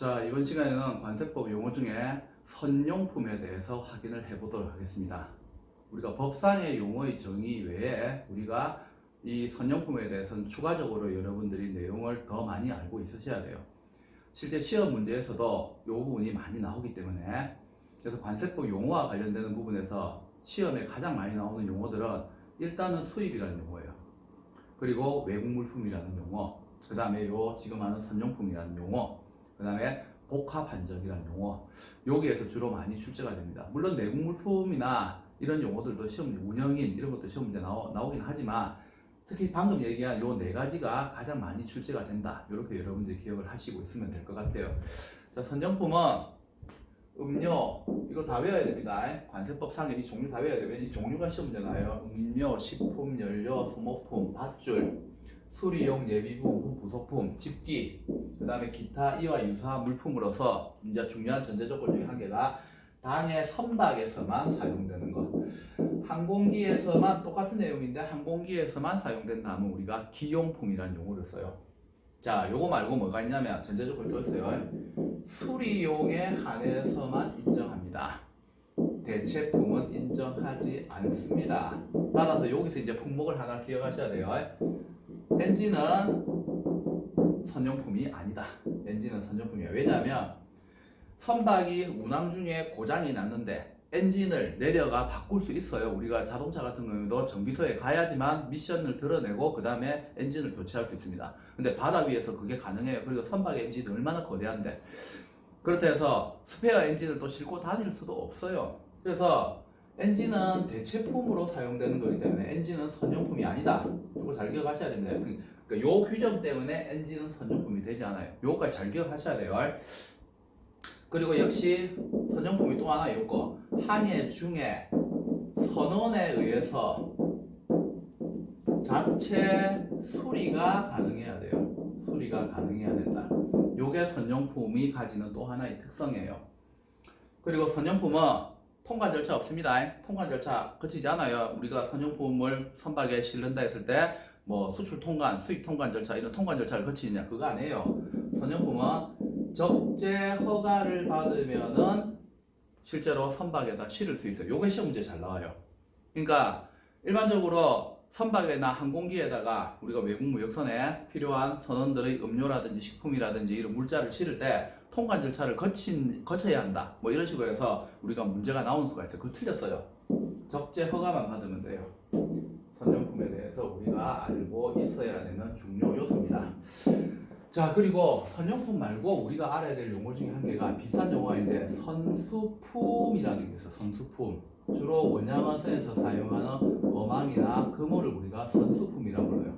자, 이번 시간에는 관세법 용어 중에 선용품에 대해서 확인을 해보도록 하겠습니다. 우리가 법상의 용어의 정의 외에 우리가 이 선용품에 대해서는 추가적으로 여러분들이 내용을 더 많이 알고 있으셔야 돼요. 실제 시험 문제에서도 이 부분이 많이 나오기 때문에 그래서 관세법 용어와 관련되는 부분에서 시험에 가장 많이 나오는 용어들은 일단은 수입이라는 용어예요. 그리고 외국 물품이라는 용어, 그 다음에 요 지금 하는 선용품이라는 용어, 그 다음에 복합 한정이라는 용어, 여기에서 주로 많이 출제가 됩니다. 물론 내국 물품이나 이런 용어들도 시험 운영인 이런 것도 시험 문제 나오, 나오긴 하지만 특히 방금 얘기한 요 네 가지가 가장 많이 출제가 된다. 이렇게 여러분들이 기억을 하시고 있으면 될 것 같아요. 자, 선정품은 음료 이거 다 외워야 됩니다. 관세법상의 이 종류 다 외워야 돼요. 이 종류가 시험 문제 나요. 음료, 식품, 연료, 소모품, 밧줄, 수리용 예비부품, 부속품, 집기, 그 다음에 기타 이와 유사한 물품으로서 이제 중요한 전제 조건 중에 한 개가 당해 선박에서만 사용되는 것. 항공기에서만 똑같은 내용인데 항공기에서만 사용된다면 우리가 기용품이라는 용어를 써요. 자, 요거 말고 뭐가 있냐면 전제 조건이 또 있어요. 수리용에 한해서만 인정합니다. 대체품은 인정하지 않습니다. 따라서 여기서 이제 품목을 하나 기억하셔야 돼요. 엔진은 선용품이 아니다. 엔진은 선용품이야. 왜냐하면 선박이 운항 중에 고장이 났는데 엔진을 내려가 바꿀 수 있어요. 우리가 자동차 같은 경우도 정비소에 가야지만 미션을 드러내고 그 다음에 엔진을 교체할 수 있습니다. 근데 바다 위에서 그게 가능해요. 그리고 선박의 엔진이 얼마나 거대한데 그렇다 해서 스페어 엔진을 또 싣고 다닐 수도 없어요. 그래서 엔진은 대체품으로 사용되는 거기 때문에 엔진은 선용품이 아니다. 이걸 잘 기억하셔야 됩니다. 그- 그러니까 요 규정 때문에 엔진은 선용품이 되지 않아요. 요거까지 잘 기억하셔야 돼요. 그리고 역시 선용품이 또 하나 있고 항해 중에 선원에 의해서 자체 수리가 가능해야 돼요. 수리가 가능해야 된다. 요게 선용품이 가지는 또 하나의 특성이에요. 그리고 선용품은 통관 절차 없습니다. 통관 절차 거치지 않아요. 우리가 선용품을 선박에 실른다 했을 때 뭐 수출 통관, 수입 통관 절차 이런 통관 절차를 거치느냐 그거 아니에요. 선용품은 적재 허가를 받으면은 실제로 선박에다 실을 수 있어요. 요게 시험 문제 잘 나와요. 그러니까 일반적으로 선박이나 항공기에다가 우리가 외국 무역선에 필요한 선원들의 음료라든지 식품이라든지 이런 물자를 실을 때 통관 절차를 거친, 거쳐야 한다. 뭐 이런 식으로 해서 우리가 문제가 나온 수가 있어요. 그거 틀렸어요. 적재 허가만 받으면 돼요. 선정품에 대해서 우리가 알고 있어야 되는 중요 요소입니다. 자, 그리고 선용품 말고 우리가 알아야 될 용어 중에 한 개가 비싼 용어가 있는데 선수품이라는 게 있어요. 선수품. 주로 원양어선에서 사용하는 어망이나 그물을 우리가 선수품이라고 불러요.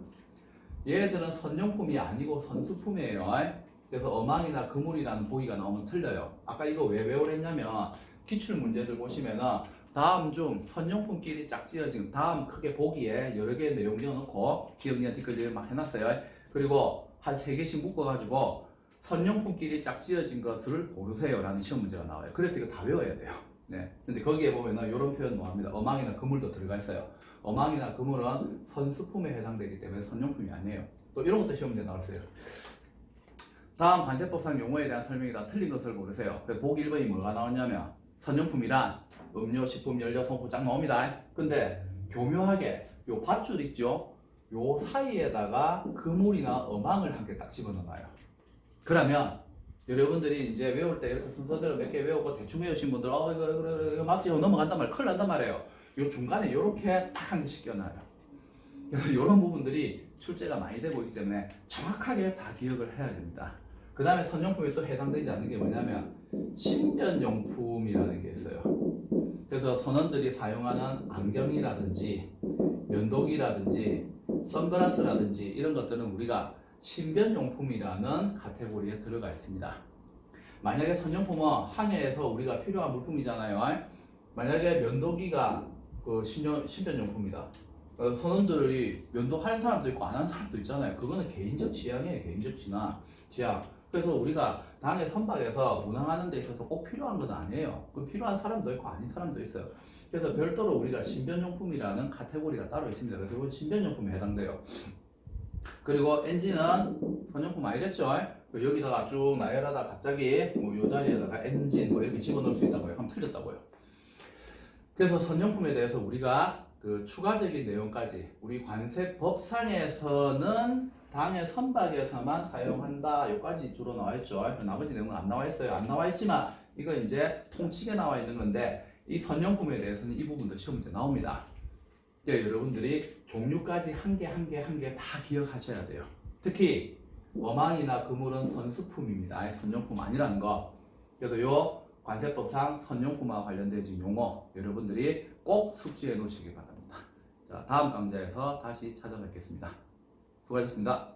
얘들은 선용품이 아니고 선수품이에요. 그래서 어망이나 그물이라는 보기가 나오면 틀려요. 아까 이거 왜 외우랬냐면 기출 문제들 보시면은 다음 중 선용품끼리 짝지어진 다음 크게 보기에 여러 개의 내용 지어놓고 기억니은 댓글 막 해놨어요. 그리고 한 세 개씩 묶어가지고 선용품끼리 짝지어진 것을 고르세요라는 시험 문제가 나와요. 그래서 이거 다 외워야 돼요. 네. 근데 거기에 보면은 이런 표현 뭐합니다. 어망이나 그물도 들어가 있어요. 어망이나 그물은 선수품에 해당되기 때문에 선용품이 아니에요. 또 이런 것도 시험 문제 나왔어요. 다음 관세법상 용어에 대한 설명이 다. 틀린 것을. 그래서 보기 1번이 뭐가 나왔냐면 선용품이란 음료, 식품, 연료, 쫙 나옵니다. 근데 교묘하게 요 밧줄 있죠? 요 사이에다가 그물이나 어망을 한개딱 집어넣어요. 그러면 여러분들이 이제 외울 때 이렇게 순서대로 몇 개 외우고 대충 외우신 분들 어 이거 이거 이거, 이거 맞지? 이거 넘어간단 말 큰일 난단 말이에요. 요 중간에 이렇게 딱 한 개씩 껴놔요. 그래서 이런 부분들이 출제가 많이 되고 있기 때문에 정확하게 다 기억을 해야 됩니다. 그 다음에 선용품에 또 해당되지 않는 게 뭐냐면 신변용품이라는 게 있어요. 그래서 선원들이 사용하는 안경이라든지 면도기라든지 선글라스라든지 이런 것들은 우리가 신변용품이라는 카테고리에 들어가 있습니다. 만약에 선용품은 항해에서 우리가 필요한 물품이잖아요. 만약에 면도기가 그 신변, 신변용품이다. 어, 선원들이 면도하는 사람도 있고 안 하는 사람도 있잖아요. 그거는 개인적 취향이에요. 개인적 취향. 취향. 그래서 우리가 당해 선박에서 운항하는 데 있어서 꼭 필요한 건 아니에요. 그 필요한 사람도 있고 아닌 사람도 있어요. 그래서 별도로 우리가 신변용품이라는 카테고리가 따로 있습니다. 그래서 이건 신변용품에 해당돼요. 그리고 엔진은 선용품 아니겠죠? 그 여기다가 쭉 나열하다 갑자기 뭐 요 자리에다가 엔진 뭐 이렇게 집어넣을 수 있다고요? 그럼 틀렸다고요. 그래서 선용품에 대해서 우리가 그 추가적인 내용까지 우리 관세법상에서는 당해 선박에서만 사용한다. 여기까지 주로 나와 있죠. 나머지 내용은 안 나와 있어요. 안 나와 있지만 이거 이제 통칙에 나와 있는 건데 이 선용품에 대해서는 이 부분도 시험 문제 나옵니다. 이제 여러분들이 종류까지 한 개 한 개 한 개 다 기억하셔야 돼요. 특히 어망이나 그물은 선수품입니다. 아예 선용품 아니라는 거. 그래서 요 관세법상 선용품과 관련된 용어 여러분들이 꼭 숙지해 놓으시기 바랍니다. 자, 다음 강좌에서 다시 찾아뵙겠습니다. 수고하셨습니다.